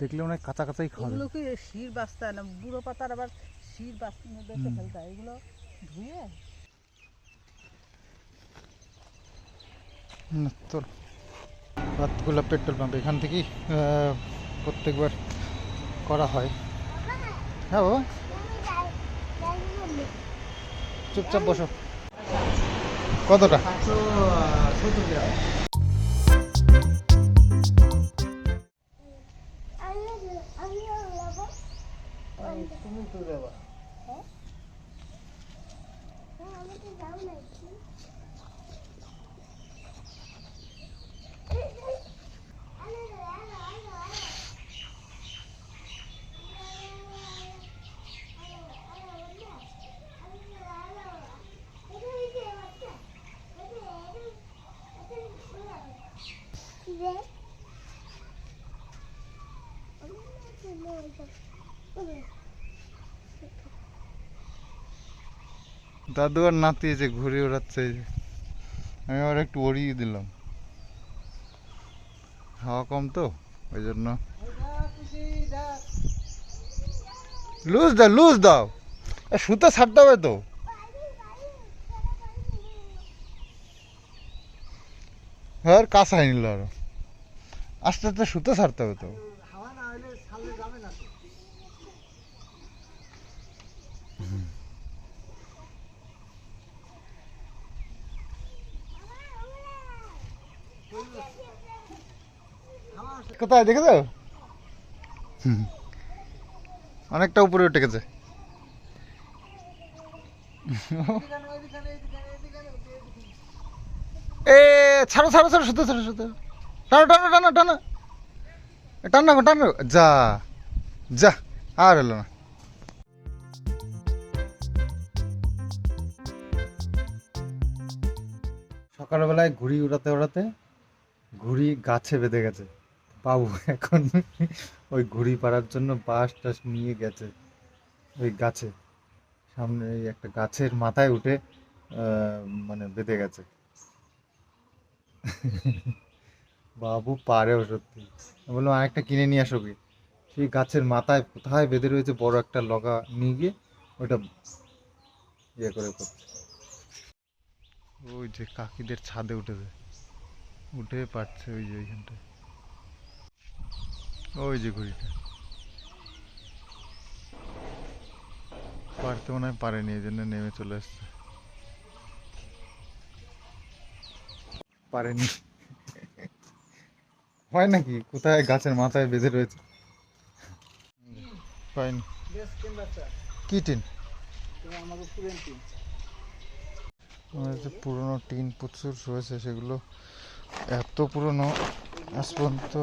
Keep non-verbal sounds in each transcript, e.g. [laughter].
দেখলে অনেক কাঁচা কাঁচাই খাওয়া যায় এগুলোকে শির হয় না বুড়ো পাতার আবার শির বাঁচতে বেঁচে। ফেলতে হয়? এগুলো ধুয়ে? তোর ভাতগুলা পেট্রোল পাম্প এখান থেকেই প্রত্যেকবার করা হয়। হ্যাঁ বাবা। চুপচাপ বসো। কতটা? তুমি তো দেবা দাদু আর নাতি যে ঘুরে ওড়াচ্ছে। আমি আবার একটু ওড়িয়ে দিলাম। হাওয়া কম তো, ওই জন্য। লুজ দাও লুজ দাও। সুতো ছাড়তে হবে তো। আর কাঁচা নিল আর। আস্তে আস্তে সুতো ছাড়তে হবে তো হাওয়া না হলে ছালে যাবে না তো কোথায় দেখেছ? অনেকটা উপরে উঠে গেছে। এ ছাড়ো ছাড়ো ছাড়ো সুতো ছাড়ো সুতো টানো টানো টানো টানো টানো টানো। যা যা আর হলো না। সকালবেলায় ঘুড়ি উড়াতে উড়াতে ঘুড়ি গাছে বেঁধে গেছে। বাবু [laughs] এখন ওই ঘুড়ি পাড়ার জন্য বাঁশ টাস নিয়ে গেছে ওই গাছে। সামনে এই একটা গাছের মাথায় উঠে মানে বেঁধে গেছে। [laughs] বাবু পারেও সত্যি। বললাম, আরেকটা কিনে নিয়ে আসো কি সেই গাছের মাথায় কোথায় বেঁধে রয়েছে বড় একটা লগা নিয়ে গিয়ে ওইটা ইয়ে করে করছে। ওই যে কাকিদের ছাদে উঠেছে। উঠে পারছে ওই যে ওইখানটায়। ওই যে ঘুড়িটা। পারতে মনে হয় পারেনি, এই জন্য নেমে চলে আসছে। পারেনি। হয় নাকি? কোথায়? গাছের মাথায় বেঁধে রয়েছে। কি যে পুরোনো টিন প্রচুর রয়েছে, সেগুলো এত পুরোনো আজ পর্যন্ত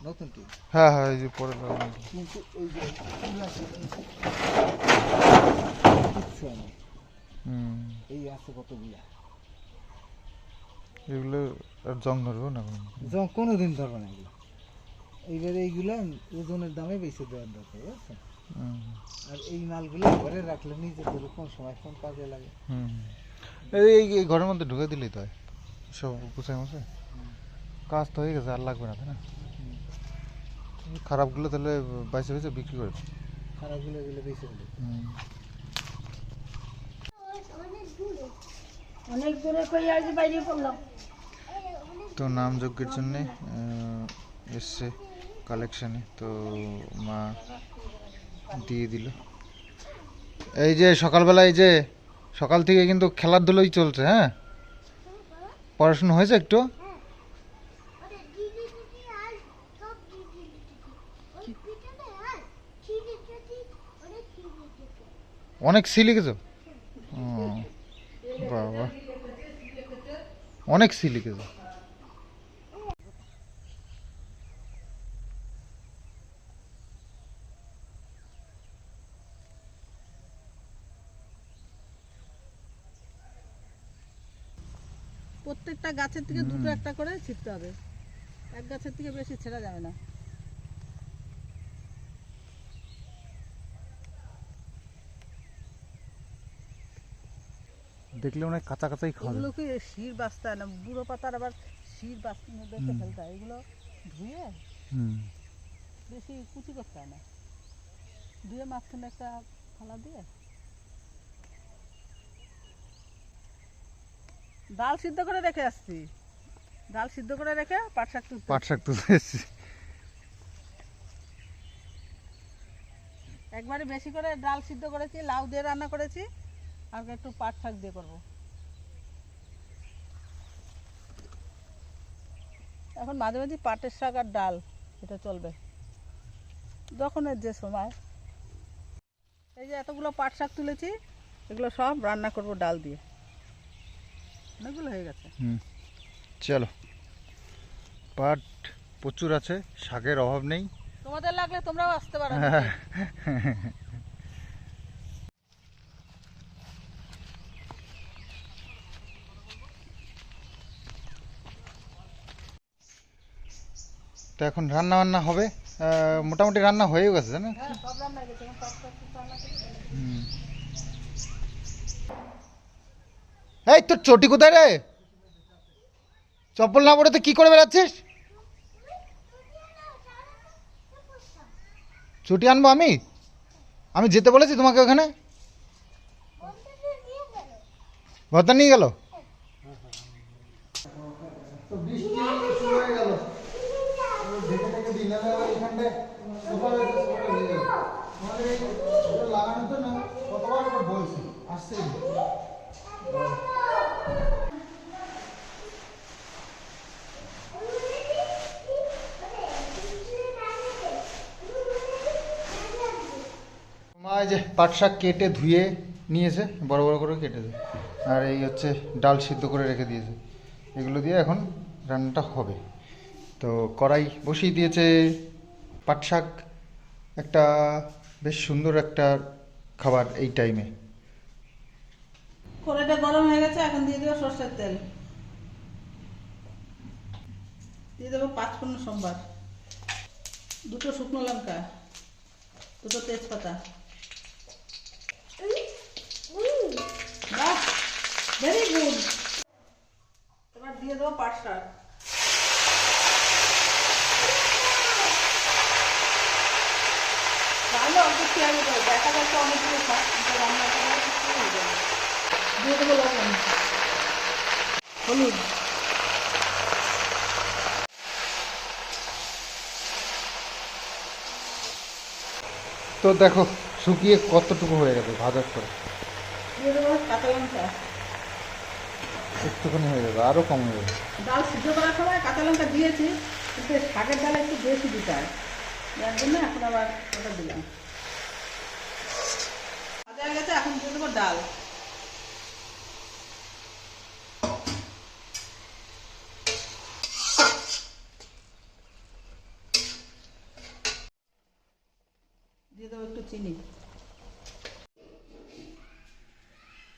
নতুন টিন হ্যাঁ হ্যাঁ এই যে পরে। কিন্তু ওই যে এই আছে কতগুলা? এগুলো আর জং ধরবো না কোনো যখন কোনোদিন ধরবে না এগুলো। এইবার এইগুলা ওজনের দামে বেশি দেওয়ার দরকার বুঝছেন আর এই মালগুলো ঘরে রাখলে নিজে ধরে কোন সময় কোন কাজে লাগে? হুম। এই ঘরের মধ্যে ঢুকে দিলেই তো হয়। সব গুছাই মুছাই কাজ তো হয়ে গেছে আর লাগবে না তাই না? খারাপগুলো তাহলে বাইসে বাইসে বিক্রি করে খারাপগুলো এগুলো বেশি হলে অনেক দূরে কই আজ বাইরে পড়লাম। তো নাম যজ্ঞের জন্যে এসছে কালেকশানে তো মা দিয়ে দিল। এই যে সকালবেলা এই যে সকাল থেকে কিন্তু খেলাধুলোই চলছে হ্যাঁ? পড়াশোনা হয়েছে একটু? অনেক সি লিখেছো? বাবা। অনেক সি লিখেছো। প্রত্যেকটা গাছের থেকে দুটো একটা করে ছিটতে হবে। এক গাছের থেকে বেশি ছেড়া যাবে না। দেখলে অনেক কাঁচা কাঁচাই খাওয়া যায়। এগুলোকে শির হয় না বুড়ো পাতার আবার শির বেঁচে হুম। ফেলতে হয়। এগুলো ধুয়ে হুম। বেশি কুচি করতে হয় না। দিয়ে মাঝখানে একটা থালা দিয়ে ডাল সিদ্ধ করে রেখে আসছি। ডাল সিদ্ধ করে রেখে পাট শাক তুলতে পাট শাক তুলতে এসেছি। একবারে বেশি করে ডাল সিদ্ধ করেছি লাউ দিয়ে রান্না করেছি। আর একটু পাট শাক দিয়ে করব। এখন মাঝে মাঝে পাটের শাক আর ডাল এটা চলবে। যখনের যে সময়। এই যে এতগুলো পাট শাক তুলেছি এগুলো সব রান্না করব ডাল দিয়ে। অনেকগুলো হয়ে গেছে। চলো। পাট প্রচুর আছে শাকের অভাব নেই। তোমাদের লাগলে তোমরাও আসতে পারো। [laughs] তো এখন রান্না বান্না হবে। মোটামুটি রান্না হয়েও গেছে জানো হ্যাঁ রান্না হয়ে গেছে। হুম। এই তোর চটি কোথায় রে? চপ্পল না পরে তো কি করে বেড়াচ্ছিস? ছুটি আনব আমি? আমি যেতে বলেছি তোমাকে ওখানে? ভর্তা নিয়ে গেল? মা এই যে পাট শাক কেটে ধুয়ে নিয়েছে, বড় বড় করে কেটে দেয় আর এই হচ্ছে ডাল সিদ্ধ করে রেখে দিয়েছে। এগুলো দিয়ে এখন রান্নাটা হবে। তো কড়াই বসিয়ে দিয়েছে পাট শাক একটা বেশ সুন্দর একটা খাবার এই টাইমে কড়াইটা গরম হয়ে গেছে, এখন দিয়ে দেবো সর্ষের তেল। দিয়ে দেবো পাঁচ পনেরো সোমবার, দুটো শুকনো লঙ্কা, দুটো তেজপাতা। বাহ ভেরি গুড এবার দিয়ে দেবো পাট শাক। রান্না অল্প দেবো দেখা যাচ্ছে অনেকগুলো শাক রান্না করে হয়ে যাবে। দিয়ে দেবো লবণ। হলুদ। তো দেখো শুকিয়ে কতটুকু হয়ে গেছে ভাজার লঙ্কা। একটুখানি হয়ে যাবে আরও কম হয়ে যাবে। ডাল সিদ্ধ করার সময় কাঁচা লঙ্কা দিয়েছি কিন্তু শাকের ডাল একটু বেশি দিতে হয়। যার জন্য এখন আবার ওটা দিলাম। ভাজা গেছে এখন দিয়ে দেবো ডাল দিয়ে দেবো একটু চিনি।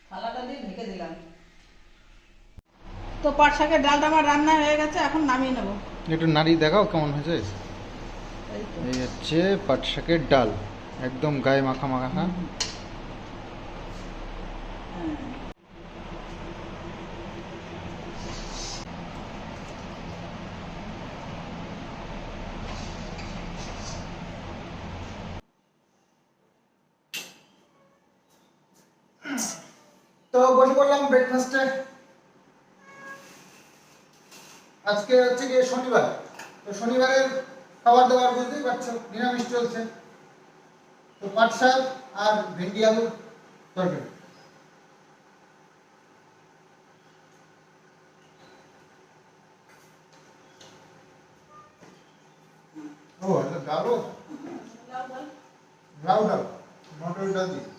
থালাটা দিয়ে ঢেকে দিলাম। তো পাট শাকের ডালটা আমার রান্না হয়ে গেছে এখন নামিয়ে নেব। একটু নাড়ি দেখাও কেমন হয়েছে। এই হচ্ছে পাট শাকের ডাল একদম গায়ে মাখা মাখা। পড়লাম ব্রেকফাস্টে আজকে হচ্ছে গিয়ে শনিবার। তো শনিবারের খাবার দাবার বুঝতেই পারছ নিরামিষ চলছে। তো পাট শাক আর ভেন্ডি আলুর তরকারি। ও এটা ডালও? লাউ ডাল মটর ডাল দিয়ে।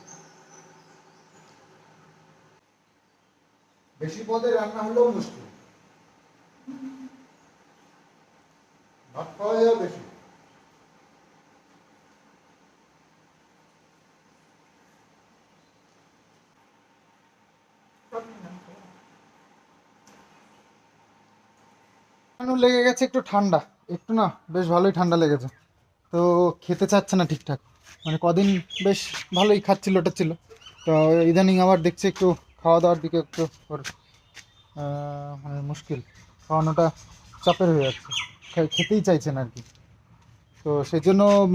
বেশি পদে রান্না হলেও মুশকিল। বেশি। লেগে গেছে একটু ঠান্ডা? একটু না, বেশ ভালোই ঠান্ডা লেগেছে। তো খেতে চাচ্ছে না ঠিকঠাক। মানে কদিন বেশ ভালোই খাচ্ছিল, ওটা ছিল। তো ইদানিং আবার দেখছি একটু খাওয়া দাওয়ার দিকে একটু ওর মানে মুশকিল। খাওয়ানোটা চাপের হয়ে যাচ্ছে। খেতেই চাইছে না আর কি। তো সেই জন্য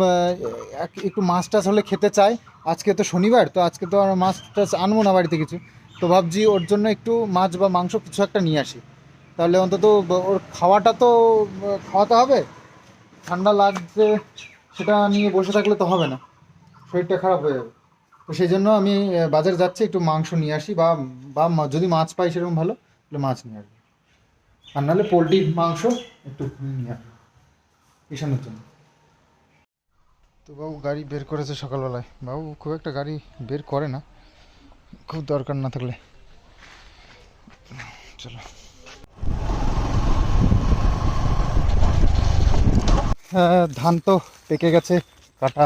এক- একটু মাছ টাছ হলে খেতে চাই। আজকে তো শনিবার, তো আজকে তো আর মাছ টাছ আনব না বাড়িতে কিছু। তো ভাবছি ওর জন্য একটু মাছ বা মাংস কিছু একটা নিয়ে আসি। তাহলে অন্তত ওর খাওয়াটা তো খাওয়াতে হবে। ঠান্ডা লাগছে, সেটা নিয়ে বসে থাকলে তো হবে না। শরীরটা খারাপ হয়ে যাবে। তো সেই জন্য আমি বাজারে যাচ্ছি, একটু মাংস নিয়ে আসি, বা বা যদি মাছ পাই সেরকম ভালো, তাহলে মাছ নিয়ে আসব। আর নাহলে পোলট্রির মাংস একটু নিয়ে আসব ঈশানের জন্য। তো বাবু গাড়ি বের করেছে সকালবেলায়। বাবু খুব একটা গাড়ি বের করে না, খুব দরকার না থাকলে। চলো। হ্যাঁ ধান তো পেকে গেছে, কাটা,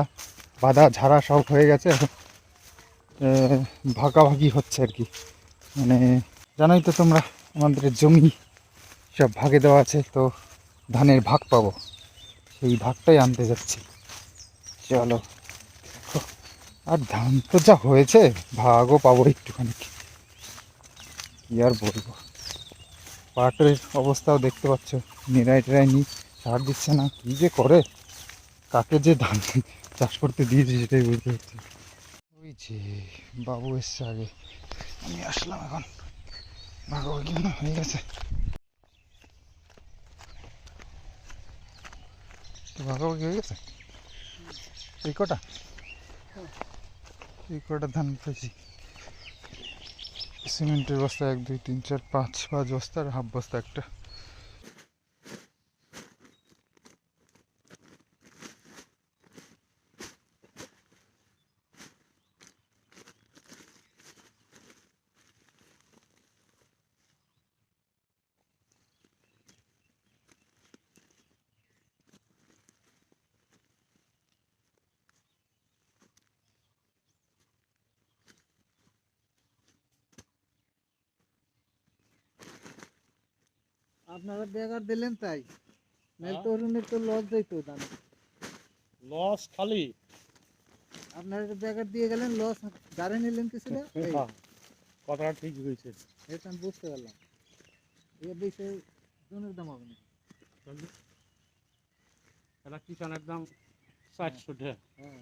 বাঁধা, ঝাড়া সব হয়ে গেছে। এখন ভাগাভাগি হচ্ছে আর কি। মানে জানোই তো তোমরা, আমাদের জমি সব ভাগে দেওয়া আছে, তো ধানের ভাগ পাবো। সেই ভাগটাই আনতে যাচ্ছি। চলো। আর ধান তো যা হয়েছে, ভাগও পাবো একটুখানি। কি আর বলব? পাটের অবস্থাও দেখতে পাচ্ছ নিরাই টেরাই নি, সার দিচ্ছে না, কি যে করে? কাকে যে ধান চাষ করতে দিয়েছে সেটাই বুঝতে পারছি যে বাবু এসছে আগে। আমি আসলাম এখন। ভাগাভাগি মনে হয় গেছে। ভাগাভাগি হয়ে গেছে? এই কটা? এই কটা ধান পেয়েছি সিমেন্টের বস্তা এক, দুই, তিন, চার, পাঁচ পাঁচ বস্তা আর হাফ বস্তা একটা। আপনারা বেগার দিলেন তাই। নাহলে তো লস যাইতো দাম। লস খালি। আপনারা বেগার দিয়ে গেলেন লস গাড়ি নিলেন কিছু না? এই, [laughs] কথাটা ঠিক হয়েছে। এটা আমি বুঝতে পারলাম। এর বেশি জনের দাম হবে না এটা কিষানের দাম টাকা হ্যাঁ।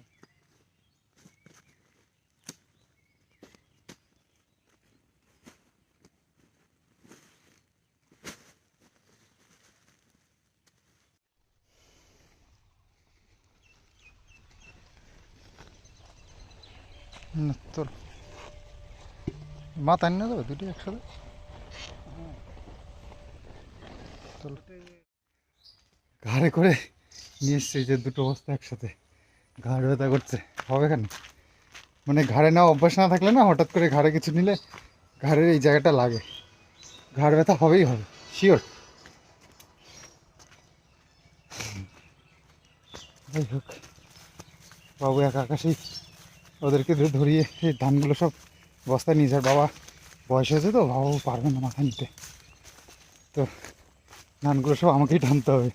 না, তোর মাথা নিয়ে যাবে দুটি একসাথে? ঘাড়ে করে নিয়ে এসছি যে দুটো বস্তা একসাথে। ঘাড় ব্যথা করছে। হবে কেন? মানে ঘাড়ে না অভ্যাস না থাকলে না হঠাৎ করে ঘাড়ে কিছু নিলে ঘাড়ের এই জায়গাটা লাগে। ঘাড় ব্যথা হবেই হবে শিওর যাই হোক, বাবু একা আকাশেই ওদেরকে ধরে ধরিয়ে এই ধানগুলো সব বস্তায় নিয়ে যায় বাবা বয়স হয়েছে তো, বাবাও পারবে না মাথা নিতে। তো ধানগুলো সব আমাকেই টানতে হবে।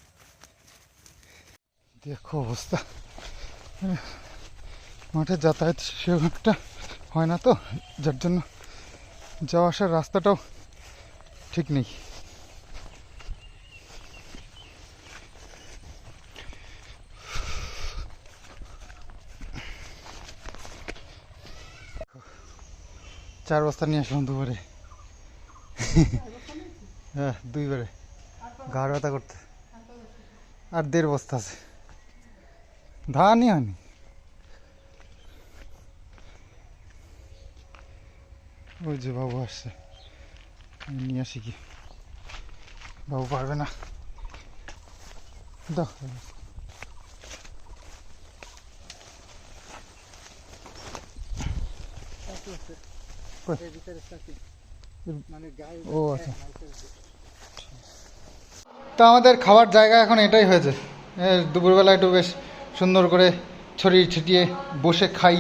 দেখো অবস্থা। মাঠে যাতায়াত সেরকম একটা হয় না তো, যার জন্য যাওয়া আসার রাস্তাটাও ঠিক নেই। চার বস্তা নিয়ে আসলাম দুবারে হ্যাঁ দুইবারে। ঘাড় ব্যথা করতে। আর দেড় বস্তা আছে। ধানই হয়নি। ওই যে বাবু আসছে। নিয়ে আসি কি? বাবু পারবে না। দাও। কই? এর ভিতরে চাকরি মানে গায়ে ও আচ্ছা। তা আমাদের খাওয়ার জায়গা এখন এটাই হয়েছে। দুপুরবেলা একটু বেশ সুন্দর করে ছড়িয়ে ছিটিয়ে বসে খাই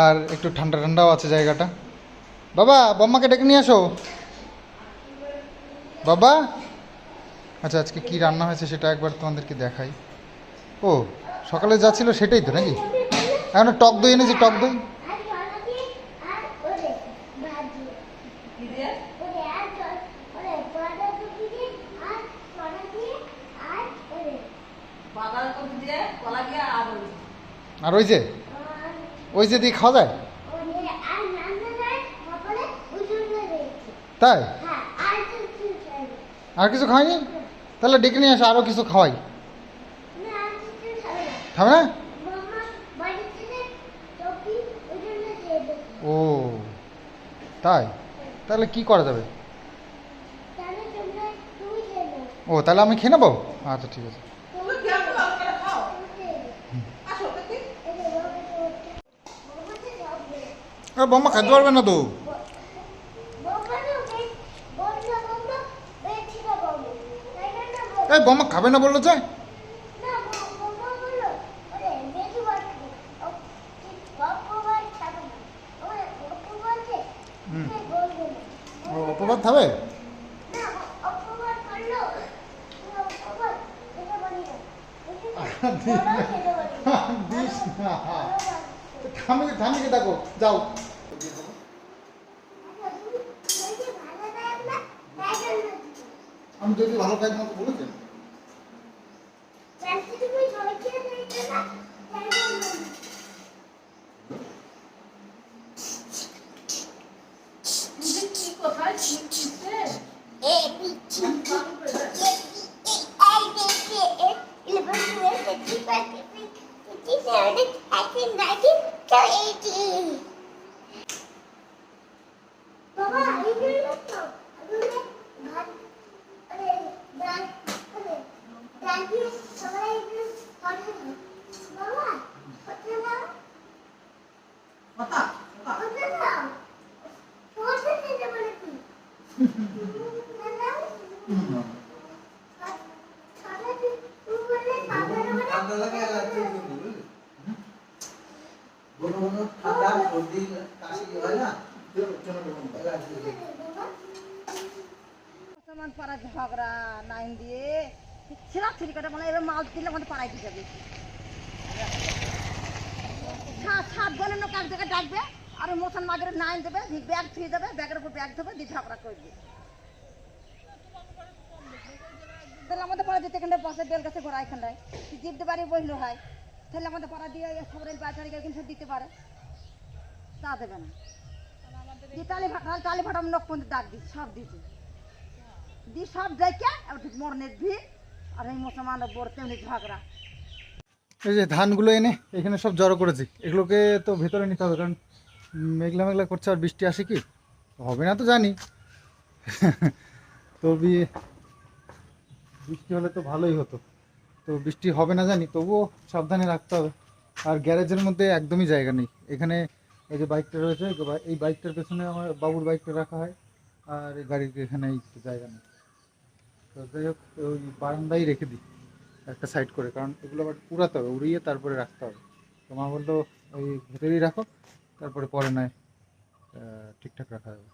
আর একটু ঠান্ডা ঠান্ডাও আছে জায়গাটা। বাবা বম্মাকে ডেকে নিয়ে আসো। বাবা? আচ্ছা আজকে কি রান্না হয়েছে সেটা একবার তোমাদেরকে দেখাই। ও সকালে যা ছিল সেটাই তো নাকি? এখন টক দই এনেছি টক দই আর বাগার বাঁধাকপি দিয়ে কলা দিয়ে আর ওই আর ওই যে ওই যে দিয়ে খাওয়া যায়? তাই? আর কিছু খাওয়াইনি? তাহলে ডেকে নিয়ে আসো আরও কিছু খাওয়াই। খাবে না? ও, তাই? তাহলে কি করা যাবে? ও, তাহলে আমি খেয়ে নেব? আচ্ছা ঠিক আছে তুমি খেয়ে নাও, করে খাও আসো দেখি আর বম্মা খাইতে পারবে না তো? এই বম্মা খাবে না বলল যে। অপবাদ খাবে? [laughs] দিস না। থামিকে থামিকে দেখো যাও। আমি যদি ভালো খাই তোমাকে বলেছেন কি কোথায় কি কিসে বাবা এইগুলো তো এগুলো ভাত আরে ডাল আরে ডাল দিয়ে সবাই এগুলো করে বাবা কোথায় দাও কথা কোথায় দাও কোথায় দিতে বলে কি দাও সাদা তুমি বললে সাদা মানে ঠান্ডা লাগে আর রাত্রে ঘুমো, বুঝলি? ঘন ঘন ঠান্ডা সর্দি কাশি হয় না এবার রাত্রে ঘুমো। বাবা মুসলমান পাড়া ঝগড়া লাইন দিয়ে ছিলা ছিলি করে মানে এবার মাল দিলে আমাদের পাড়ায় দিয়ে যাবে সাত সাত জনের লোক এক জায়গায় ডাকবে মুসলমান নাইন দেবে ব্যাগ থুয়ে দেবে ব্যাগের উপর ব্যাগ দিয়ে ঝগড়া তাহলে আমাদের পাড়া বেল গাছে ঘোরা জিপতে হয়, তাহলে আমাদের পাড়া দিয়ে সবাই বাচ্চারিকে কিন্তু দিতে পারে। তা দেবে না। দিয়ে লোক পর্যন্ত ডাক দিই সব দিতে দি সব দেখে মরণের ভিড়, আর এই মুসলমানের বড় তেমনি ঝগড়া। এই যে ধানগুলো এনে, এখানে সব জড়ো করেছি। এগুলোকে তো ভেতরে নিতে হবে, কারণ মেঘলা মেঘলা করছে আর বৃষ্টি আসে কি? হবে না তো জানি। তো বৃষ্টি হলে তো ভালোই হতো। তো বৃষ্টি হবে না জানি, তবুও সাবধানে রাখতে হবে। আর গ্যারেজের মধ্যে একদমই জায়গা নেই। এখানে এই যে বাইকটা রয়েছে, এই বাইকটার পেছনে আমার বাবুর বাইকটা রাখা হয়। আর এই গাড়ির এখানে জায়গা নেই। তো যাই হোক, ওই বারান্দায় রেখে দিই একটা সাইড করে। কারণ এগুলো আবার পুরাতে হবে, উড়িয়ে তারপরে রাখতে হবে। তো মা বলল, ওই ভেতরেই রাখো। তারপরে পরে নয় ঠিকঠাক রাখা যাবে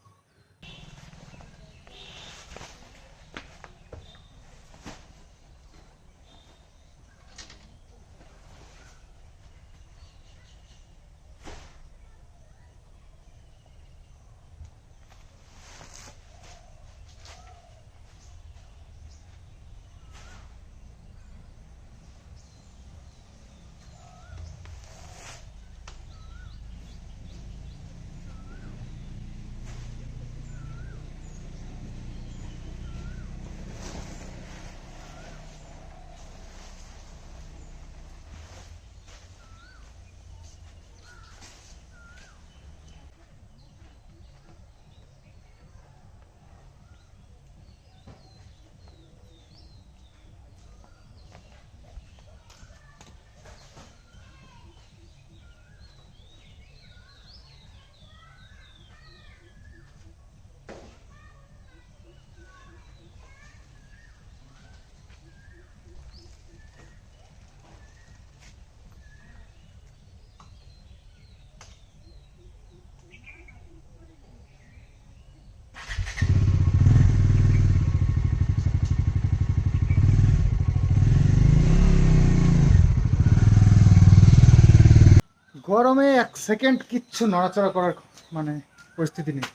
গরমে এক সেকেন্ড কিচ্ছু নড়াচড়া করার মানে পরিস্থিতি নেই।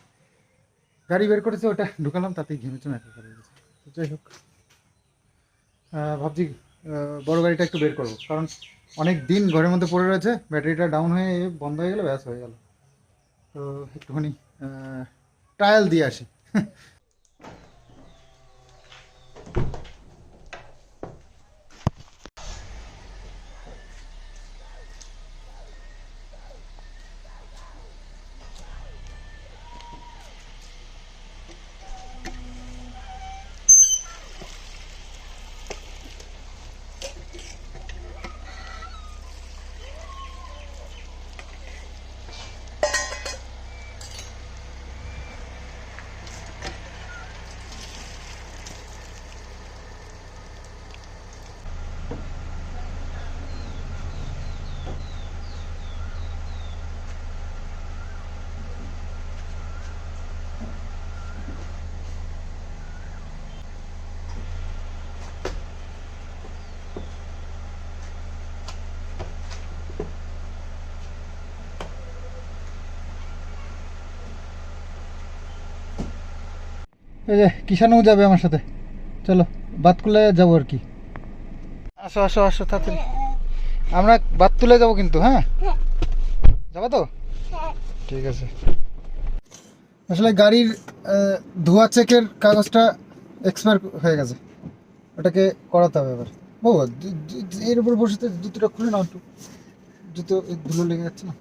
গাড়ি বের করেছে, ওটা ঢুকালাম, তাতেই একেবারে। তো যাই হোক ভাবছি বড় গাড়িটা একটু বের করব। কারণ অনেক দিন ঘরের মধ্যে পড়ে রয়েছে, ব্যাটারিটা ডাউন হয়ে বন্ধ হয়ে গেলে ব্যাস হয়ে গেল। তো একটুখানি ট্রায়াল দিয়ে আসি। এই যে কিষানও যাবে আমার সাথে। চলো, বাতকুলে যাব আর কি। আসো আসো আসো, তাড়াতাড়ি। আমরা বাতকুলে যাব কিন্তু হ্যাঁ? যাব তো? ঠিক আছে। আসলে গাড়ির ধোয়া চেকের কাগজটা এক্সপায়ার হয়ে গেছে। ওটাকে করাতে হবে এবার। দু- এর উপর বসে তো জুতোটা খুলে নাও একটু। জুতো ধুলো লেগে যাচ্ছে না?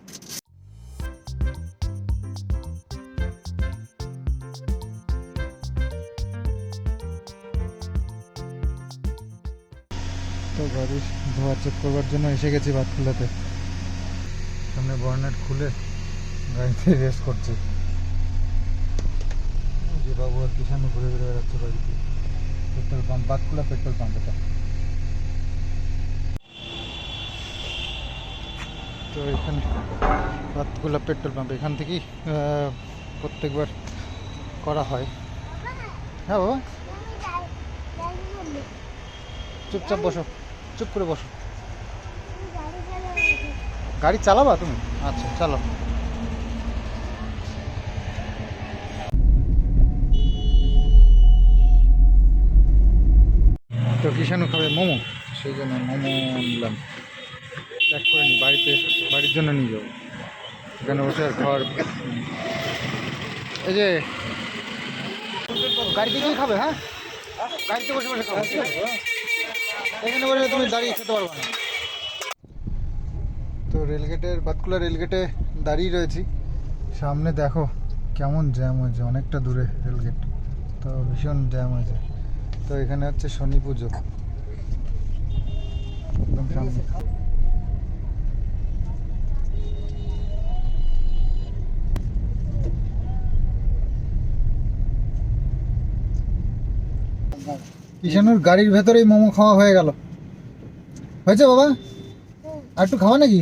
তো গাড়ির ধোয়া চেক করবার জন্য এসে গেছি বাতকুলাতে। সামনে বর্নেট খুলে গাড়িতে রেস্ট করছে। যে বাবু আর কি সামনে ঘুরে ঘুরে বেড়াচ্ছে বাড়িতে। Petrol pump, Batkula petrol pump এটা। তো এখানে বাতকুলা পেট্রোল পাম্প, এখান থেকেই প্রত্যেকবার করা হয়। হ্যাঁ বাবা। চুপচাপ বসো। চুপ করে বসো। গাড়ি চালাবা তুমি? আচ্ছা চালো তো কিষানু খাবে মোমো? সেই জন্য মোমো নিলাম। প্যাক করে নিই বাড়িতে বাড়ির জন্য নিয়ে যাব। এখানে বসে আর খাওয়ার এই যে গাড়িতে গিয়ে খাবে হ্যাঁ? গাড়িতে বসে বসে খাবে। এখানে বলে তুমি দাঁড়িয়ে খেতে তো রেলগেটের, বাতকুলা রেলগেটে দাঁড়িয়ে রয়েছি। সামনে দেখো কেমন জ্যাম হয়েছে, অনেকটা দূরে রেলগেট। তো ভীষণ জ্যাম হয়েছে। তো এখানে হচ্ছে শনি পুজো। একদম সামনে। কিষানুর গাড়ির ভেতরেই মোমো খাওয়া হয়ে গেল। হয়েছে বাবা? আর একটু খাওয়া নাকি?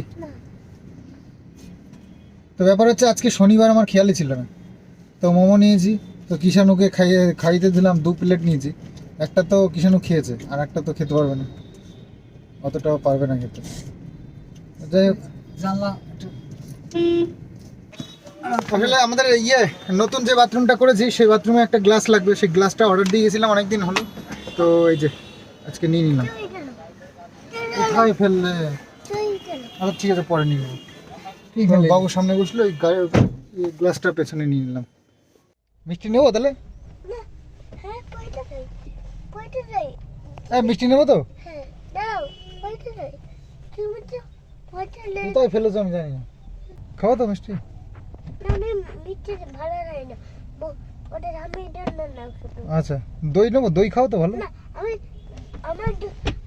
তো ব্যাপার হচ্ছে আজকে শনিবার আমার খেয়ালই ছিল না। তো মোমো নিয়েছি তো কিষানুকে খাইয়ে খাইতে দিলাম দু প্লেট নিয়েছি। একটা তো কিষানু খেয়েছে আর একটা তো খেতে পারবে না। অতটাও পারবে না খেতে। যাই হোক। জানলা আসলে আমাদের ইয়ে নতুন যে বাথরুমটা করেছি সেই বাথরুমে একটা গ্লাস লাগবে। সেই গ্লাসটা অর্ডার দিয়ে গেছিলাম অনেকদিন হলো। তো এই যে আজকে নিয়ে নিলাম। কোথায় ফেললে আচ্ছা ঠিক আছে পরে নিয়ে নেব। কি খেলে? বাবু সামনে বসল ওই গাড়ির গ্লাসটা পেছনে নিয়ে নিলাম। মিষ্টি নেব তাহলে? হ্যাঁ মিষ্টি নেব তো? হ্যাঁ দাও পয়টা যাই তুমি তো পয়টা নেই কোথায় ফেলেছো আমি জানি না। খাব তো মিষ্টি। ভালো না। ব- আমি না শুধু। আচ্ছা দই নেব? দই খাও তো ভালো। না আমি আমার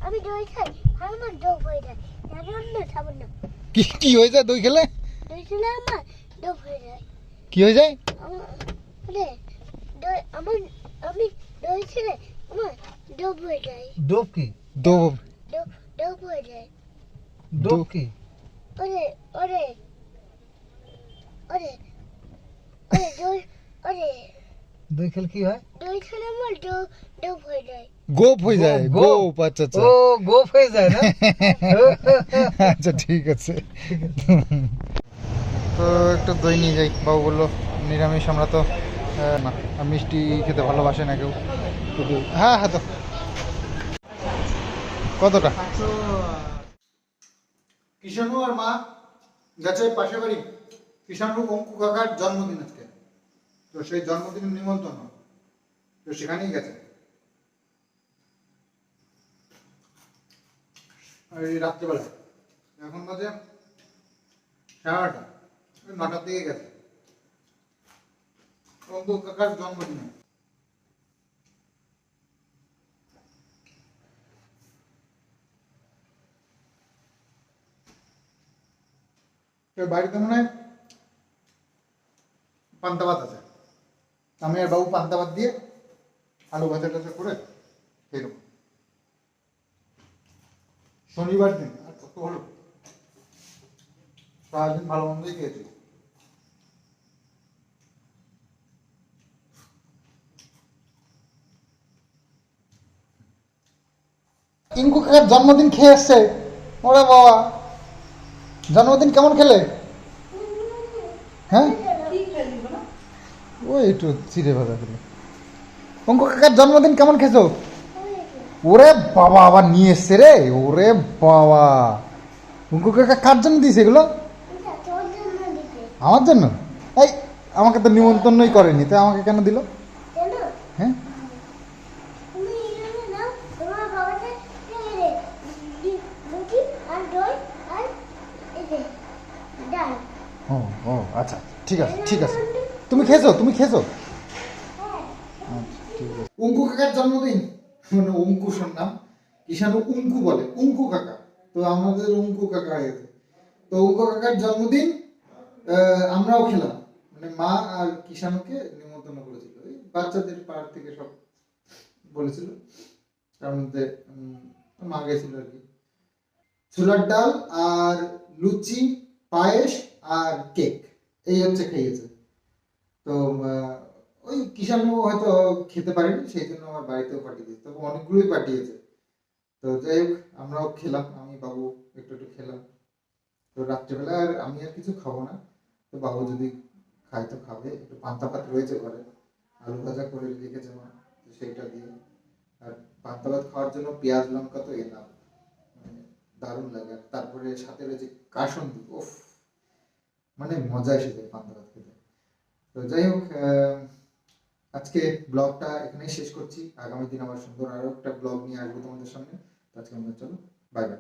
আমি দই খাই আমার ডোপ হয়ে যায়। তার জন্য খাব না কি কি হয়ে যায় দই খেলে? দই খেলে আমার ডোপ হয়ে যায়। কি হয়ে যায়? আমার মানে দই আমার আমি দই খেলে আমার ডোপ হয়ে যায়। ডোপ কি? ডোপ ডোপ হয়ে যায়। ডোপ কি? ওরে ওরে ওরে ওরে দই ওরে দই খেলে কি হয়? দই খেলে আমার ডোপ ডোপ হয়ে যায়। গোপ হয়ে যায় গোপ। আচ্ছা আচ্ছা। ও গোপ হয়ে যায় না? [laughs] আচ্ছা ঠিক আছে। তো একটু দই নিয়ে যাই বাবু বলল নিরামিষ আমরা তো না মিষ্টি খেতে ভালোবাসে না কেউ। হ্যাঁ হ্যাঁ তো। কতটা? কিষাণু আর মা গেছে পাশে বাড়ি। কিষাণু অঙ্কু কাকার জন্মদিন আজকে। তো সেই জন্মদিনের নিমন্ত্রণ তো সেখানেই গেছে। এই এখন বাজে সাড়ে নটার দিকে গেছে। অঙ্কু কাকার জন্মদিনে। বাড়িতে মনে হয় পান্তা ভাত আছে? আমি আর বাবু পান্তা ভাত দিয়ে আলু ভাজা টাজা করে খেয়ে শনিবার দিন, আর কত হলো? সারাদিন ভালো মন্দই খেয়েছি। ইঙ্কু কাকার জন্মদিন খেয়ে এসছে ওরে বাবা। জন্মদিন কেমন খেলে? হ্যাঁ? ওই একটু চিড়ে ভাজা খেলে অঙ্কু কাকার জন্মদিন কেমন খেছো ওরে বাবা, আবার নিয়ে এসছে রে। ওরে বাবা। অঙ্কু কাকা কার জন্য দিয়েছে এগুলো? আমার জন্য? এই, আমাকে তো নিমন্ত্রণই করেনি, তাই আমাকে কেন দিল? হ্যাঁ? ও ও আচ্ছা ঠিক আছে ঠিক আছে। তুমি খেয়েছো? তুমি খেয়েছো? অঙ্কু কাকার জন্মদিন। মানে অঙ্কুশের নাম। কিষানু উঙ্কু বলে উঙ্কু কাকা। তো আমাদের উঙ্কু কাকা হয়ে গেছে তো উঙ্কু কাকার জন্মদিন আমরাও খেলাম। মানে মা আর কিষানুকে নিমন্ত্রণ করেছিল। বাচ্চাদের পাড় থেকে সব বলেছিল। তার মধ্যে মা গেছিল আর কি। ছোলার ডাল আর লুচি, পায়েস আর কেক। এই হচ্ছে খাইয়েছে তো ওই কিষানু হয়তো খেতে পারেনি, সেই জন্য আমার বাড়িতেও পাঠিয়ে দিয়েছে। তবে অনেকগুলোই পাঠিয়েছে। তো যাই হোক, আমরাও খেলাম, আমি, বাবু, একটু একটু খেলাম। তো রাত্রেবেলা আর আমি আর কিছু খাব না। তো বাবু যদি খায় তো খাবে, একটু পান্তা ভাত রয়েছে ঘরে। আলু ভাজা করে রেখেছে মা, তো সেইটা দিয়ে। আর পান্তা ভাত খাওয়ার জন্য পেঁয়াজ, লঙ্কা তো এলাম। মানে দারুণ লাগে। তারপরে সাথে রয়েছে কাসন্দি। ওফ মানে মজা এসে যায় পান্তা ভাত খেতে। তো যাই হোক আজকে ব্লগটা এখানেই শেষ করছি। আগামী দিন আমার সুন্দর আরও একটা ব্লগ নিয়ে আসব তোমাদের সামনে। আজকে আমরা চলো বাই বাই